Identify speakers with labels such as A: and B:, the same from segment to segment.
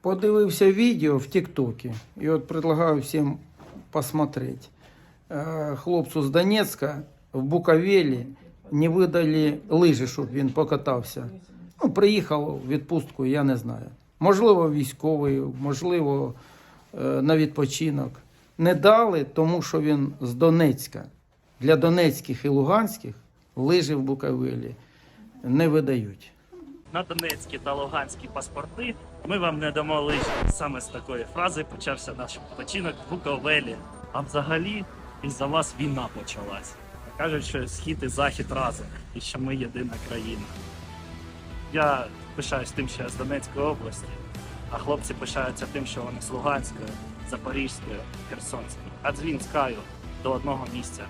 A: Подивився відео в Тіктокі і от предлагаю всім посмотреть. Е, Хлопцу з Донецька в Буковелі не видали лижі, щоб він покатався. Ну, приїхав у відпустку, я не знаю. Можливо, військовий, можливо, е, на відпочинок. Не дали, тому що він з Донецька. Для донецьких і луганських лижі в Буковелі не видають.
B: на донецькі та луганські паспорти. Ми вам не дамо лише саме з такої фрази почався наш починок в Буковелі. А взагалі із-за вас війна почалась. Кажуть, що схід і захід разом, і що ми єдина країна. Я пишаюсь тим, що я з Донецької області, а хлопці пишаються тим, що вони з Луганської, Запорізької, Херсонської. А дзвін з Каю до одного місця.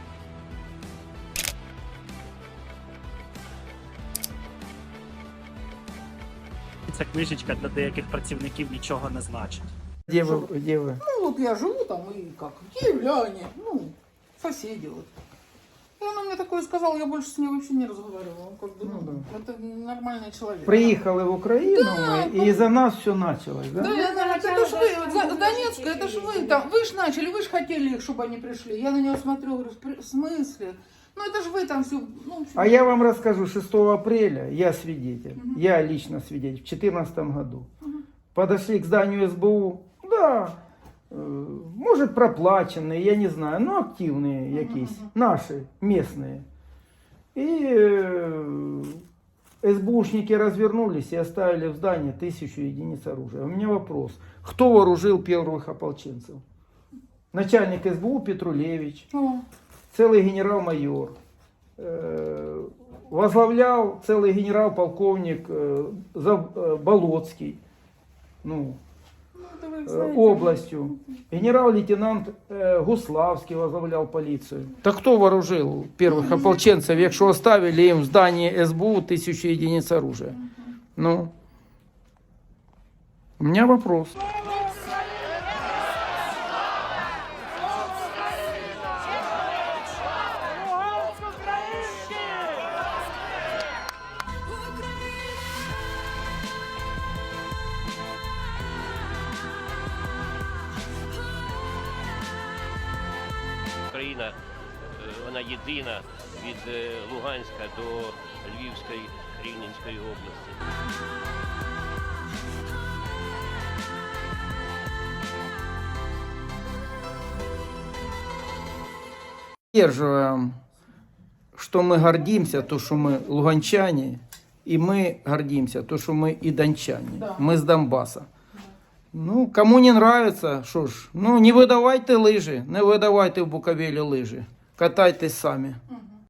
B: Ця книжечка для деяких працівників нічого не значить.
A: Де ви, де ви?
C: Ну, вот я живу там и как, киевляне, ну, соседи вот. И она мне такое сказала, я больше с ней вообще не разговаривала. Как бы,
A: Ну
C: ну, это нормальный человек.
A: Приїхали в Україну ми, і за нас все почалось, да?
C: Да, да, это ж вы, За- Донецк, это ж вы там, вы ж начали, вы ж хотели их, чтобы они пришли. Я на нее смотрю, говорю, «При- в смысле? Ну это ж вы там все, ну, в общем,
A: А я вам расскажу, 6 апреля я свидетель, я лично свидетель, в 2014 году. Подошли к зданию СБУ, да, э, может проплаченные, я не знаю, но активные якісь, наши, местные. И э, СБУшники развернулись и оставили в здании тысячу единиц оружия. У меня вопрос, кто вооружил первых ополченцев? Начальник СБУ Петрулевич,
C: О,
A: целый генерал-майор. Э, Возглавлял целый генерал-полковник э, Зав- э, Болоцкий. Ну,
C: ну, это вы
A: э,
C: знаете.
A: областью. Генерал-лейтенант э, Гуславский возглавлял полицию. Так кто вооружил первых ополченцев, якщо оставили им в здании СБУ тысячу единиц оружия? Ну, у меня вопрос.
D: Україна е, вона єдина від е, Луганська до Львівської Рівненської області.
A: поддерживаем, что мы гордимся, то, что мы луганчане, и мы гордимся, то, что мы и дончане.
C: Да.
A: Мы с Донбасса. Ну, кому не нравится, що ж, ну не видавайте лижі, не видавайте в Буковелі лижі. Катайтесь самі.